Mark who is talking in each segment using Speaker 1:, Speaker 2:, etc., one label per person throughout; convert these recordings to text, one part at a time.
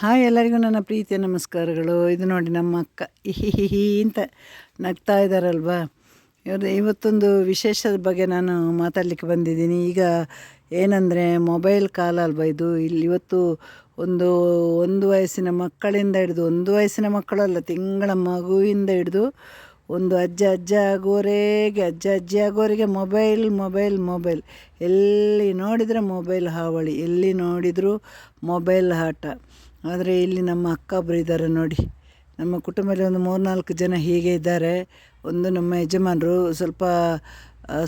Speaker 1: Hi ಎಲ್ಲರಿಗೂ ನನ್ನ ಪ್ರೀತಿಯ ನಮಸ್ಕಾರಗಳು. ಇದು ನೋಡಿ ನಮ್ಮ ಅಕ್ಕ. ಹಿಹಿ ಅಂತ ನಗ್ತಾ ಇದ್ದಾರಲ್ವಾ? ಇವ್ರದ್ದು ಇವತ್ತೊಂದು ವಿಶೇಷದ ಬಗ್ಗೆ ನಾನು ಮಾತಾಡಲಿಕ್ಕೆ ಬಂದಿದ್ದೀನಿ. ಈಗ ಏನಂದರೆ ಮೊಬೈಲ್ ಕಾಲ ಅಲ್ವಾ ಇದು? ಇಲ್ಲಿ ಇವತ್ತು ಒಂದು ಒಂದು ವಯಸ್ಸಿನ ಮಕ್ಕಳಿಂದ ಹಿಡಿದು, ಒಂದು ವಯಸ್ಸಿನ ಮಕ್ಕಳಲ್ಲ, ತಿಂಗಳ ಮಗುವಿಂದ ಹಿಡಿದು ಒಂದು ಅಜ್ಜ ಅಜ್ಜ ಆಗೋರೆಗೆ, ಅಜ್ಜ ಅಜ್ಜಿ ಆಗೋರಿಗೆ ಮೊಬೈಲ್ ಮೊಬೈಲ್ ಮೊಬೈಲ್. ಎಲ್ಲಿ ನೋಡಿದರೆ ಮೊಬೈಲ್ ಹಾವಳಿ, ಎಲ್ಲಿ ನೋಡಿದರೂ ಮೊಬೈಲ್ ಆಟ. ಆದರೆ ಇಲ್ಲಿ ನಮ್ಮ ಅಕ್ಕ ಒಬ್ಬರು ಇದ್ದಾರೆ ನೋಡಿ. ನಮ್ಮ ಕುಟುಂಬದಲ್ಲಿ ಒಂದು ಮೂರ್ನಾಲ್ಕು ಜನ ಹೀಗೆ ಇದ್ದಾರೆ. ಒಂದು ನಮ್ಮ ಯಜಮಾನರು ಸ್ವಲ್ಪ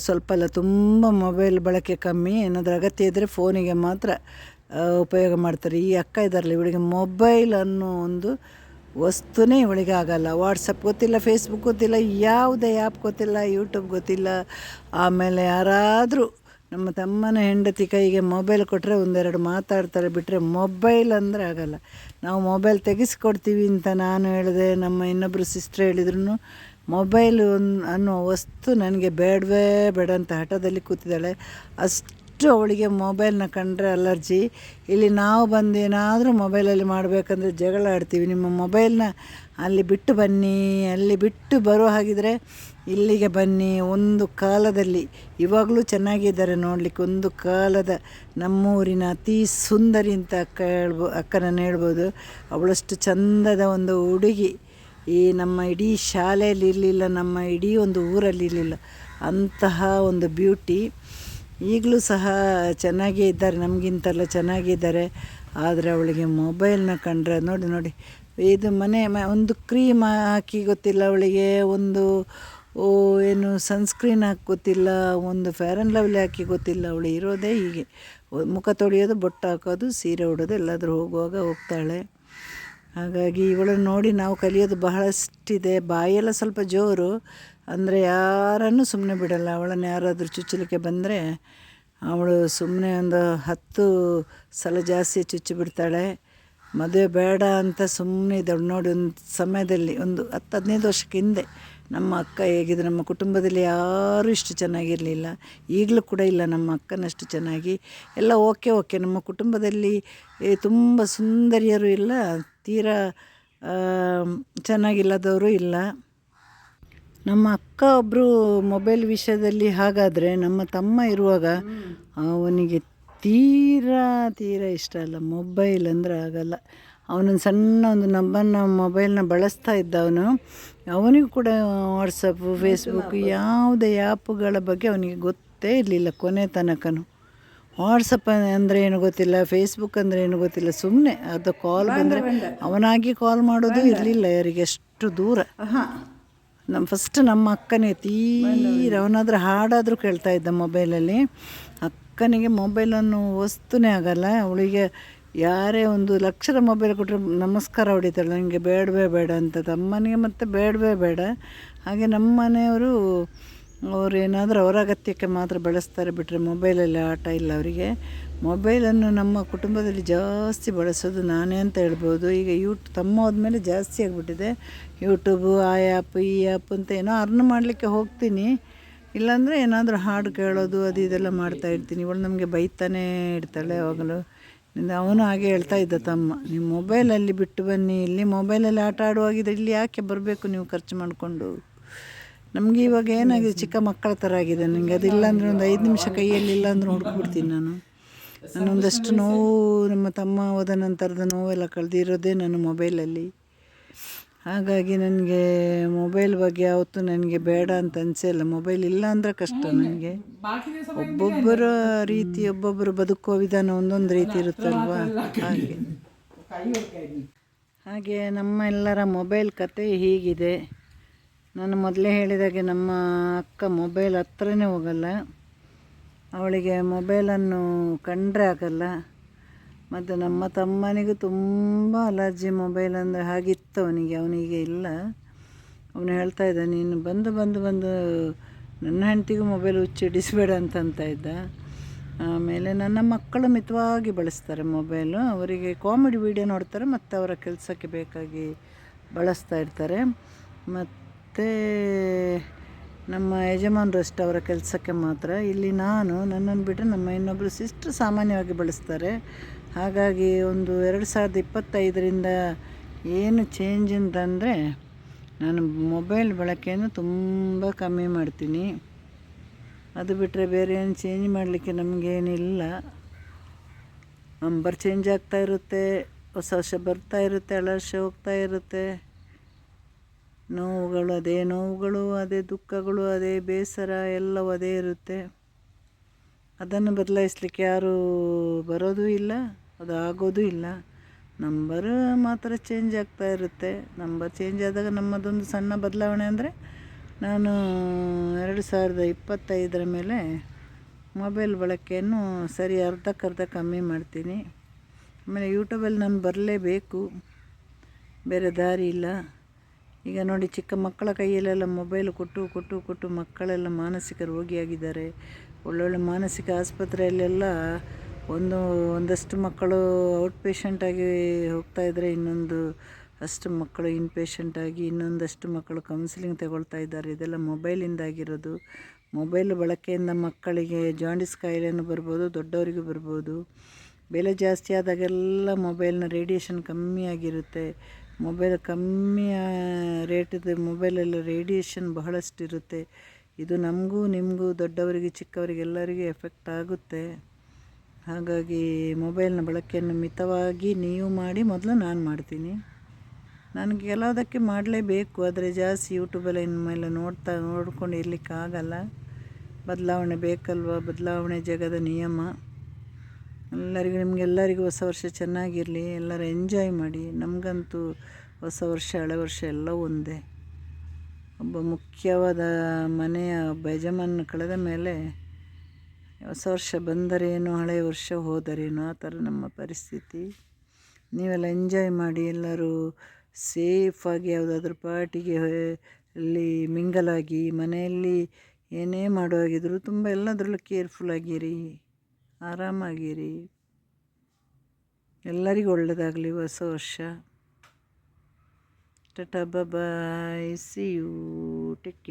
Speaker 1: ಸ್ವಲ್ಪ ಅಲ್ಲ, ತುಂಬ ಮೊಬೈಲ್ ಬಳಕೆ ಕಮ್ಮಿ. ಏನಾದರೂ ಅಗತ್ಯ ಇದ್ದರೆ ಫೋನಿಗೆ ಮಾತ್ರ ಉಪಯೋಗ ಮಾಡ್ತಾರೆ. ಈ ಅಕ್ಕ ಇದ್ದಾರಲ್ಲ ಇವಳಿಗೆ ಮೊಬೈಲ್ ಅನ್ನೋ ಒಂದು ವಸ್ತುನೇ ಇವಳಿಗೆ ಆಗಲ್ಲ ವಾಟ್ಸಪ್ ಗೊತ್ತಿಲ್ಲ ಫೇಸ್ಬುಕ್ ಗೊತ್ತಿಲ್ಲ, ಯಾವುದೇ ಆ್ಯಪ್ ಗೊತ್ತಿಲ್ಲ ಯೂಟ್ಯೂಬ್ ಗೊತ್ತಿಲ್ಲ. ಆಮೇಲೆ ಯಾರಾದರೂ ನಮ್ಮ ತಮ್ಮನ ಹೆಂಡತಿ ಕೈಗೆ ಮೊಬೈಲ್ ಕೊಟ್ಟರೆ ಒಂದೆರಡು ಮಾತಾಡ್ತಾರೆ ಬಿಟ್ಟರೆ ಮೊಬೈಲ್ ಅಂದರೆ ಆಗಲ್ಲ. ನಾವು ಮೊಬೈಲ್ ತೆಗೆಸ್ಕೊಡ್ತೀವಿ ಅಂತ ನಾನು ಹೇಳಿದೆ, ನಮ್ಮ ಇನ್ನೊಬ್ಬರು ಸಿಸ್ಟರ್ ಹೇಳಿದ್ರು ಮೊಬೈಲ್ ಅನ್ನೋ ವಸ್ತು ನನಗೆ ಬೇಡವೇ ಬೇಡ ಅಂತ ಹಠದಲ್ಲಿ ಕೂತಿದ್ದಾಳೆ. ಅಷ್ಟು ಅವಳಿಗೆ ಮೊಬೈಲ್ನ ಕಂಡ್ರೆ ಅಲರ್ಜಿ. ಇಲ್ಲಿ ನಾವು ಬಂದು ಏನಾದರೂ ಮೊಬೈಲಲ್ಲಿ ಮಾಡಬೇಕಂದ್ರೆ ಜಗಳ ಆಡ್ತೀವಿ. ನಿಮ್ಮ ಮೊಬೈಲ್ನ ಅಲ್ಲಿ ಬಿಟ್ಟು ಬನ್ನಿ, ಅಲ್ಲಿ ಬಿಟ್ಟು ಬರೋ ಹಾಗಿದ್ರೆ ಇಲ್ಲಿಗೆ ಬನ್ನಿ. ಒಂದು ಕಾಲದಲ್ಲಿ ಇವಾಗಲೂ ಚೆನ್ನಾಗಿದ್ದಾರೆ ನೋಡಲಿಕ್ಕೆ. ಒಂದು ಕಾಲದ ನಮ್ಮೂರಿನ ಅತಿ ಸುಂದರಿ ಅಂತ ಅಕ್ಕ ಹೇಳ್ಬೋ, ಅಕ್ಕನನ್ನು ಹೇಳ್ಬೋದು. ಅವಳಷ್ಟು ಚಂದದ ಒಂದು ಹುಡುಗಿ. ಈ ನಮ್ಮ ಇಡೀ ಶಾಲೆಯಲ್ಲಿ ಇರಲಿಲ್ಲ, ನಮ್ಮ ಇಡೀ ಒಂದು ಊರಲ್ಲಿ ಇರಲಿಲ್ಲ. ಅಂತಹ ಒಂದು ಬ್ಯೂಟಿ. ಈಗಲೂ ಸಹ ಚೆನ್ನಾಗೇ ಇದ್ದಾರೆ ನಮಗಿಂತೆಲ್ಲ ಚೆನ್ನಾಗಿದ್ದಾರೆ ಆದರೆ ಅವಳಿಗೆ ಮೊಬೈಲ್ನ ಕಂಡ್ರೆ ನೋಡಿ ನೋಡಿ. ಇದು ಮನೆ ಮ, ಒಂದು ಕ್ರೀಮ್ ಹಾಕಿ ಗೊತ್ತಿಲ್ಲ ಅವಳಿಗೆ, ಒಂದು, ಓ, ಏನು ಸನ್ಸ್ಕ್ರೀನ್ ಹಾಕಿ ಗೊತ್ತಿಲ್ಲ, ಒಂದು ಫೇರ್ ಆ್ಯಂಡ್ ಲವ್ಲಿ ಹಾಕಿ ಗೊತ್ತಿಲ್ಲ. ಅವಳು ಇರೋದೇ ಹೀಗೆ. ಮುಖ ತೊಳೆಯೋದು, ಬೊಟ್ಟು ಹಾಕೋದು, ಸೀರೆ ಉಡೋದು, ಎಲ್ಲಾದರೂ ಹೋಗುವಾಗ ಹೋಗ್ತಾಳೆ. ಹಾಗಾಗಿ ಇವಳನ್ನು ನೋಡಿ ನಾವು ಕಲಿಯೋದು ಬಹಳಷ್ಟಿದೆ. ಬಾಯೆಲ್ಲ ಸ್ವಲ್ಪ ಜೋರು. ಅಂದರೆ ಯಾರನ್ನು ಸುಮ್ಮನೆ ಬಿಡಲ್ಲ. ಅವಳನ್ನು ಯಾರಾದರೂ ಚುಚ್ಚಲಿಕ್ಕೆ ಬಂದರೆ ಅವಳು ಸುಮ್ಮನೆ ಒಂದು ಹತ್ತು ಸಲ ಜಾಸ್ತಿ ಚುಚ್ಚಿ ಬಿಡ್ತಾಳೆ. ಮದುವೆ ಬೇಡ ಅಂತ ಸುಮ್ಮನೆ ಇದ್ದವಳು ನೋಡಿ, ಒಂದು ಸಮಯದಲ್ಲಿ, ಒಂದು ಹತ್ತು, ಹದಿನೈದು ವರ್ಷಕ್ಕೆ ಹಿಂದೆ ನಮ್ಮ ಅಕ್ಕ ಹೇಗಿದೆ ನಮ್ಮ ಕುಟುಂಬದಲ್ಲಿ ಯಾರೂ ಇಷ್ಟು ಚೆನ್ನಾಗಿರಲಿಲ್ಲ. ಈಗಲೂ ಕೂಡ ಇಲ್ಲ. ನಮ್ಮ ಅಕ್ಕನಷ್ಟು ಚೆನ್ನಾಗಿ, ಎಲ್ಲ ಓಕೆ ಓಕೆ. ನಮ್ಮ ಕುಟುಂಬದಲ್ಲಿ ತುಂಬ ಸುಂದರಿಯರು ಇಲ್ಲ. ತೀರಾ ಚೆನ್ನಾಗಿಲ್ಲದವರು ಇಲ್ಲ. ನಮ್ಮ ಅಕ್ಕ ಒಬ್ಬರು ಮೊಬೈಲ್ ವಿಷಯದಲ್ಲಿ ಹಾಗಾದರೆ ನಮ್ಮ ತಮ್ಮ ಇರುವಾಗ ಅವನಿಗೆ ತೀರಾ ತೀರಾ ಇಷ್ಟ ಅಲ್ಲ. ಮೊಬೈಲ್ ಅಂದರೆ ಆಗಲ್ಲ ಅವನೊಂದು ಸಣ್ಣ ಒಂದು ನಂಬರ್ನ ಮೊಬೈಲ್ನ ಬಳಸ್ತಾ ಇದ್ದ ಅವನು ಅವನಿಗೂ ಕೂಡ ವಾಟ್ಸಪ್ಪು ಫೇಸ್ಬುಕ್ ಯಾವುದೇ ಆ್ಯಪ್ಗಳ ಬಗ್ಗೆ ಅವನಿಗೆ ಗೊತ್ತೇ ಇರಲಿಲ್ಲ ಕೊನೆ ತನಕನು. ವಾಟ್ಸಪ್ ಅಂದರೆ ಏನು ಗೊತ್ತಿಲ್ಲ ಫೇಸ್ಬುಕ್ ಅಂದರೆ ಏನು ಗೊತ್ತಿಲ್ಲ. ಸುಮ್ಮನೆ ಅದು ಕಾಲ್ ಬಂದರೆ ಅವನಾಗಿ ಕಾಲ್ ಮಾಡೋದು ಇರಲಿಲ್ಲ ಯಾರಿಗೆ ಅಷ್ಟು ದೂರ. ನಮ್ಮ ಫಸ್ಟ್ ನಮ್ಮ ಅಕ್ಕನೇ ತೀರ ಅವನಾದರೂ ಹಾಡಾದರೂ ಕೇಳ್ತಾ ಇದ್ದ ಮೊಬೈಲಲ್ಲಿ ಅಕ್ಕನಿಗೆ ಮೊಬೈಲನ್ನು ವಸ್ತುನೇ ಆಗಲ್ಲ. ಅವಳಿಗೆ ಯಾರೇ ಒಂದು ಲಕ್ಷದ ಮೊಬೈಲ್ ಕೊಟ್ಟರೆ ನಮಸ್ಕಾರ ಹೊಡಿತಾಳೆ. ನನಗೆ ಬೇಡವೇ ಬೇಡ ಅಂತ. ತಮ್ಮನಿಗೆ ಮತ್ತು ಬೇಡವೇ ಬೇಡ. ಹಾಗೆ ನಮ್ಮ ಮನೆಯವರು ಅವ್ರು ಏನಾದರೂ ಅವರ ಅಗತ್ಯಕ್ಕೆ ಮಾತ್ರ ಬಳಸ್ತಾರೆ ಬಿಟ್ಟರೆ ಮೊಬೈಲಲ್ಲಿ ಆಟ ಇಲ್ಲ ಅವರಿಗೆ. ಮೊಬೈಲನ್ನು ನಮ್ಮ ಕುಟುಂಬದಲ್ಲಿ ಜಾಸ್ತಿ ಬಳಸೋದು ನಾನೇ ಅಂತ ಹೇಳ್ಬೋದು. ಈಗ ಯೂಟ್, ತಮ್ಮ ಹೋದ್ಮೇಲೆ ಜಾಸ್ತಿ ಆಗಿಬಿಟ್ಟಿದೆ. ಯೂಟ್ಯೂಬು ಆ ಆ್ಯಪ್ ಈ ಆ್ಯಪ್ ಅಂತ ಏನೋ ಅರ್ನ್ ಮಾಡಲಿಕ್ಕೆ ಹೋಗ್ತೀನಿ. ಇಲ್ಲಾಂದರೆ ಏನಾದರೂ ಹಾಡು ಕೇಳೋದು, ಅದು ಇದೆಲ್ಲ ಮಾಡ್ತಾ ಇರ್ತೀನಿ. ಇವಳು ನಮಗೆ ಬೈತಾನೇ ಇರ್ತಾಳೆ ಯಾವಾಗಲೂ ಅವನು ಹಾಗೆ ಹೇಳ್ತಾ ಇದ್ದ ತಮ್ಮ, ನೀವು ಮೊಬೈಲಲ್ಲಿ ಬಿಟ್ಟು ಬನ್ನಿ. ಇಲ್ಲಿ ಮೊಬೈಲಲ್ಲಿ ಆಟ ಆಡುವಾಗಿದ್ದರೆ ಇಲ್ಲಿ ಯಾಕೆ ಬರಬೇಕು ನೀವು ಖರ್ಚು ಮಾಡಿಕೊಂಡು? ನಮಗೆ ಇವಾಗ ಏನಾಗಿದೆ, ಚಿಕ್ಕ ಮಕ್ಕಳ ಥರ ಆಗಿದೆ. ನನಗೆ ಅದಿಲ್ಲ ಅಂದರೆ ಒಂದು ಐದು ನಿಮಿಷ ಕೈಯಲ್ಲಿ ಇಲ್ಲ ಅಂದ್ರೆ ಹುಡುಕ್ಬಿಡ್ತೀನಿ ನಾನು. ನಾನು ಒಂದಷ್ಟು ನೋವು ನಮ್ಮ ತಮ್ಮ ಹೋದ ನಂತರದ ನೋವೆಲ್ಲ ಕಳೆದಿರೋದೇ ನನ್ನ ಮೊಬೈಲಲ್ಲಿ. ಹಾಗಾಗಿ ನನಗೆ ಮೊಬೈಲ್ ಬಗ್ಗೆ ಯಾವತ್ತು ನನಗೆ ಬೇಡ ಅಂತ ಅನಿಸಲ್ಲ ಮೊಬೈಲ್ ಇಲ್ಲ ಅಂದರೆ ಕಷ್ಟ ನನಗೆ. ಒಬ್ಬೊಬ್ಬರ ರೀತಿ ಒಬ್ಬೊಬ್ಬರು ಬದುಕೋ ವಿಧಾನ ಒಂದೊಂದು ರೀತಿ ಇರುತ್ತಲ್ವಾ? ಹಾಗೆ. ಹಾಗೆ ನಮ್ಮ ಎಲ್ಲರ ಮೊಬೈಲ್ ಕತೆ ಹೀಗಿದೆ. ನಾನು ಮೊದಲೇ ಹೇಳಿದಾಗೆ ನಮ್ಮ ಅಕ್ಕ ಮೊಬೈಲ್ ಹತ್ರನೇ ಹೋಗಲ್ಲ. ಅವಳಿಗೆ ಮೊಬೈಲನ್ನು ಕಂಡ್ರೆ ಆಗಲ್ಲ. ಮತ್ತು ನಮ್ಮ ತಮ್ಮನಿಗೂ ತುಂಬ ಅಲರ್ಜಿ ಮೊಬೈಲ್ ಅಂದರೆ ಹಾಗಿತ್ತು ಅವನಿಗೆ. ಅವನಿಗೆ ಇಲ್ಲ. ಅವನು ಹೇಳ್ತಾ ಇದ್ದ, ನೀನು ಬಂದು ಬಂದು ಬಂದು ನನ್ನ ಹೆಂಡತಿಗೂ ಮೊಬೈಲ್ ಹುಚ್ಚಿಡಿಸ್ಬೇಡ ಅಂತ ಅಂತ ಇದ್ದ. ಆಮೇಲೆ ನನ್ನ ಮಕ್ಕಳು ಮಿತವಾಗಿ ಬಳಸ್ತಾರೆ ಮೊಬೈಲು. ಅವರಿಗೆ ಕಾಮಿಡಿ ವಿಡಿಯೋ ನೋಡ್ತಾರೆ, ಮತ್ತು ಅವರ ಕೆಲಸಕ್ಕೆ ಬೇಕಾಗಿ ಬಳಸ್ತಾ ಇರ್ತಾರೆ. ಮತ್ತು ನಮ್ಮ ಯಜಮಾನರು ಅಷ್ಟು ಅವರ ಕೆಲಸಕ್ಕೆ ಮಾತ್ರ. ಇಲ್ಲಿ ನಾನು ನನ್ನನ್ನು ಬಿಟ್ಟರೆ ನಮ್ಮ ಇನ್ನೊಬ್ಬರು ಸಿಸ್ಟರ್ ಸಾಮಾನ್ಯವಾಗಿ ಬಳಸ್ತಾರೆ. ಹಾಗಾಗಿ ಒಂದು ಎರಡು ಸಾವಿರದ ಇಪ್ಪತ್ತೈದರಿಂದ ಏನು ಚೇಂಜ್ ಅಂತಂದರೆ ನಾನು ಮೊಬೈಲ್ ಬಳಕೆಯನ್ನು ತುಂಬ ಕಮ್ಮಿ ಮಾಡ್ತೀನಿ. ಅದು ಬಿಟ್ಟರೆ ಬೇರೆ ಏನು ಚೇಂಜ್ ಮಾಡಲಿಕ್ಕೆ ನಮಗೇನಿಲ್ಲ. ನಂಬರ್ ಚೇಂಜ್ ಆಗ್ತಾ ಇರುತ್ತೆ, ಹೊಸ ವರ್ಷ ಬರ್ತಾ ಇರುತ್ತೆ ಹಳೆ ವರ್ಷ ಹೋಗ್ತಾ ಇರುತ್ತೆ. ನೋವುಗಳು ಅದೇ ನೋವುಗಳು, ಅದೇ ದುಃಖಗಳು, ಅದೇ ಬೇಸರ ಎಲ್ಲವೂ ಅದೇ ಇರುತ್ತೆ. ಅದನ್ನು ಬದಲಾಯಿಸ್ಲಿಕ್ಕೆ ಯಾರೂ ಬರೋದೂ ಇಲ್ಲ, ಅದು ಆಗೋದೂ ಇಲ್ಲ. ನಂಬರ್ ಮಾತ್ರ ಚೇಂಜ್ ಆಗ್ತಾ ಇರುತ್ತೆ. ನಂಬರ್ ಚೇಂಜ್ ಆದಾಗ ನಮ್ಮದೊಂದು ಸಣ್ಣ ಬದಲಾವಣೆ ಅಂದರೆ ನಾನು ಎರಡು ಸಾವಿರದ ಇಪ್ಪತ್ತೈದರ ಮೇಲೆ ಮೊಬೈಲ್ ಬಳಕೆಯನ್ನು ಸರಿ ಅರ್ಧಕ್ಕರ್ಧ ಕಮ್ಮಿ ಮಾಡ್ತೀನಿ. ಆಮೇಲೆ ಯೂಟ್ಯೂಬಲ್ಲಿ ನಾನು ಬರಲೇಬೇಕು. ಬೇರೆ ದಾರಿ ಇಲ್ಲ. ಈಗ ನೋಡಿ, ಚಿಕ್ಕ ಮಕ್ಕಳ ಕೈಯಲ್ಲೆಲ್ಲ ಮೊಬೈಲ್ ಕೊಟ್ಟು ಕೊಟ್ಟು ಕೊಟ್ಟು ಮಕ್ಕಳೆಲ್ಲ ಮಾನಸಿಕ ರೋಗಿಯಾಗಿದ್ದಾರೆ. ಒಳ್ಳೊಳ್ಳೆ ಮಾನಸಿಕ ಆಸ್ಪತ್ರೆಯಲ್ಲೆಲ್ಲ ಒಂದು, ಒಂದಷ್ಟು ಮಕ್ಕಳು ಔಟ್ ಪೇಷಂಟಾಗಿ ಹೋಗ್ತಾ ಇದ್ದರೆ ಇನ್ನೊಂದು ಅಷ್ಟು ಮಕ್ಕಳು ಇನ್ ಪೇಷಂಟಾಗಿ ಇನ್ನೊಂದಷ್ಟು ಮಕ್ಕಳು ಕೌನ್ಸಿಲಿಂಗ್ ತಗೊಳ್ತಾ ಇದ್ದಾರೆ. ಇದೆಲ್ಲ ಮೊಬೈಲಿಂದಾಗಿರೋದು ಮೊಬೈಲ್ ಬಳಕೆಯಿಂದ ಮಕ್ಕಳಿಗೆ ಜಾಂಡಿಸ್ ಕಾಯಿಲೆನೂ ಬರ್ಬೋದು, ದೊಡ್ಡವರಿಗೂ ಬರ್ಬೋದು. ಬೆಲೆ ಜಾಸ್ತಿ ಆದಾಗೆಲ್ಲ ಮೊಬೈಲ್ನ ರೇಡಿಯೇಷನ್ ಕಮ್ಮಿ ಆಗಿರುತ್ತೆ. ಮೊಬೈಲ್ ಕಮ್ಮಿ ರೇಟಿದ್ದು ಮೊಬೈಲಲ್ಲಿ ರೇಡಿಯೇಷನ್ ಬಹಳಷ್ಟು ಇರುತ್ತೆ ಇದು ನಮಗೂ, ನಿಮಗೂ, ದೊಡ್ಡವರಿಗೆ, ಚಿಕ್ಕವರಿಗೆ ಎಲ್ಲರಿಗೂ ಎಫೆಕ್ಟ್ ಆಗುತ್ತೆ. ಹಾಗಾಗಿ ಮೊಬೈಲ್ನ ಬಳಕೆಯನ್ನು ಮಿತವಾಗಿ ನೀವು ಮಾಡಿ, ಮೊದಲು ನಾನು ಮಾಡ್ತೀನಿ. ನನಗೆ ಕೆಲವುದಕ್ಕೆ ಮಾಡಲೇಬೇಕು, ಆದರೆ ಜಾಸ್ತಿ ಯೂಟ್ಯೂಬಲ್ಲಿ ಇನ್ಮೇಲೆ ನೋಡ್ತಾ, ನೋಡ್ಕೊಂಡು ಇರಲಿಕ್ಕಾಗಲ್ಲ. ಬದಲಾವಣೆ ಬೇಕಲ್ವ? ಬದಲಾವಣೆ ಜಗದ ನಿಯಮ. ಎಲ್ಲರಿಗೂ, ನಿಮಗೆಲ್ಲರಿಗೂ ಹೊಸ ವರ್ಷ ಚೆನ್ನಾಗಿರಲಿ, ಎಲ್ಲರೂ ಎಂಜಾಯ್ ಮಾಡಿ. ನಮಗಂತೂ ಹೊಸ ವರ್ಷ, ಹಳೆ ವರ್ಷ ಎಲ್ಲ ಒಂದೇ. ಒಬ್ಬ ಮುಖ್ಯವಾದ ಮನೆಯ ಯಜಮಾನ ಕಳೆದ ಮೇಲೆ ಹೊಸ ವರ್ಷ ಬಂದರೇನು, ಹಳೆ ವರ್ಷ ಹೋದರೇನು, ಆ ಥರ ನಮ್ಮ ಪರಿಸ್ಥಿತಿ. ನೀವೆಲ್ಲ ಎಂಜಾಯ್ ಮಾಡಿ, ಎಲ್ಲರೂ ಸೇಫಾಗಿ ಯಾವುದಾದ್ರೂ ಪಾರ್ಟಿಗೆ ಅಲ್ಲಿ ಮಿಂಗಲಾಗಿ ಮನೆಯಲ್ಲಿ ಏನೇ ಮಾಡುವಾಗಿದ್ದರೂ ತುಂಬ ಎಲ್ಲದರಲ್ಲೂ ಕೇರ್ಫುಲ್ ಆಗಿರಿ. ಆರಾಮಾಗಿರಿ. ಎಲ್ಲರಿಗೂ ಒಳ್ಳೆಯದಾಗಲಿ ಹೊಸ ವರ್ಷ. Tata bye see you take